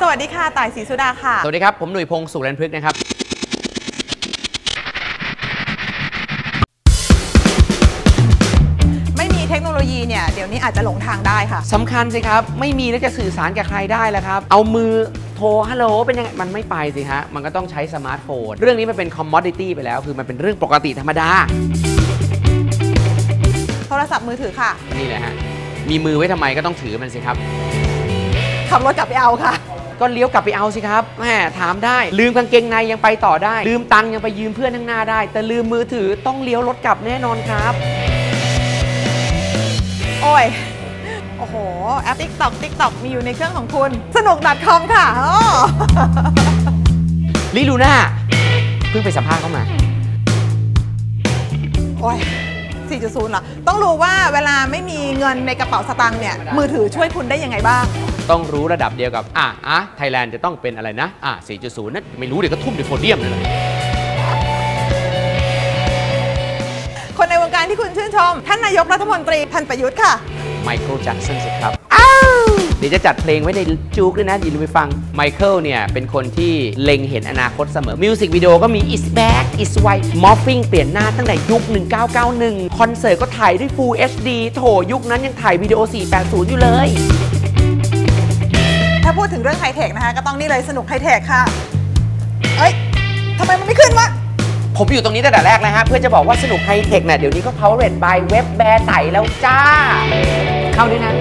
สวัสดีค่ะ ต่ายศรีสุดาค่ะ สวัสดีครับ ผมหนุ่ยพงศ์สุรันพฤกษ์นะครับ ไม่มีเทคโนโลยีเนี่ย เดี๋ยวนี้อาจจะหลงทางได้ค่ะ สำคัญสิครับ ไม่มีแล้วจะสื่อสารกับใครได้แล้วครับ เอามือโทรฮัลโหลเป็นยังไง มันไม่ไปสิฮะ มันก็ต้องใช้สมาร์ทโฟน เรื่องนี้มันเป็นคอมมอดิตี้ไปแล้ว คือมันเป็นเรื่องปกติธรรมดา โทรศัพท์มือถือค่ะ นี่แหละฮะ มีมือไว้ทำไมก็ต้องถือมันสิครับ ขับรถกลับไปเอาค่ะ ก็เลี้ยวกลับไปเอาสิครับแหมถามได้ ลืมกางเกงในยังไปต่อได้ ลืมตังค์ยังไปยืมเพื่อนข้างหน้าได้ แต่ลืมมือถือต้องเลี้ยวรถกลับแน่นอนครับ โอ้ย โอ้โห แอป TikTok TikTok มีอยู่ในเครื่องของคุณ สนุก .com ค่ะอ้อลิลูน่าเพิ่งไปสัมภาษณ์เข้ามา โอ้ย4.0เหรอ ต้องรู้ว่าเวลาไม่มีเงินในกระเป๋าสตางค์เนี่ย มือถือช่วยคุณได้ยังไงบ้าง ต้องรู้ระดับเดียวกับ อะอะไทยแลนด์จะต้องเป็นอะไรนะ อะ4.0 นั่นไม่รู้เดี๋ยวก็ทุ่มในโพเดียมเลยนะคนในวงการที่คุณชื่นชม ท่านนายกรัฐมนตรีท่านประยุทธ์ค่ะ ไมเคิลแจ็กสันสิครับเดี๋ยวจะจัดเพลงไว้ในจูกด้วยนะอย่าลืมไปฟัง ไมเคิลเนี่ย เป็นคนที่เล็งเห็นอนาคตเสมอ มิวสิกวิดีโอก็มี is back is white morphing เปลี่ยนหน้าตั้งแต่ยุค 1991 คอนเสิร์ตก็ถ่ายด้วย Full HD โถยุคนั้นยังถ่ายวิดีโอ 480 อยู่เลย ถ้าพูดถึงเรื่องไฮเทคนะคะ ก็ต้องนี่เลยสนุกไฮเทคค่ะ เอ้ยทำไมมันไม่ขึ้นวะ ผมอยู่ตรงนี้ตั้งแต่แรกนะฮะ เพื่อจะบอกว่าสนุกไฮเทคเนี่ยเดี๋ยวนี้ก็ powered by Web แบร์ไต่แล้วจ้า เข้าด้วยนะ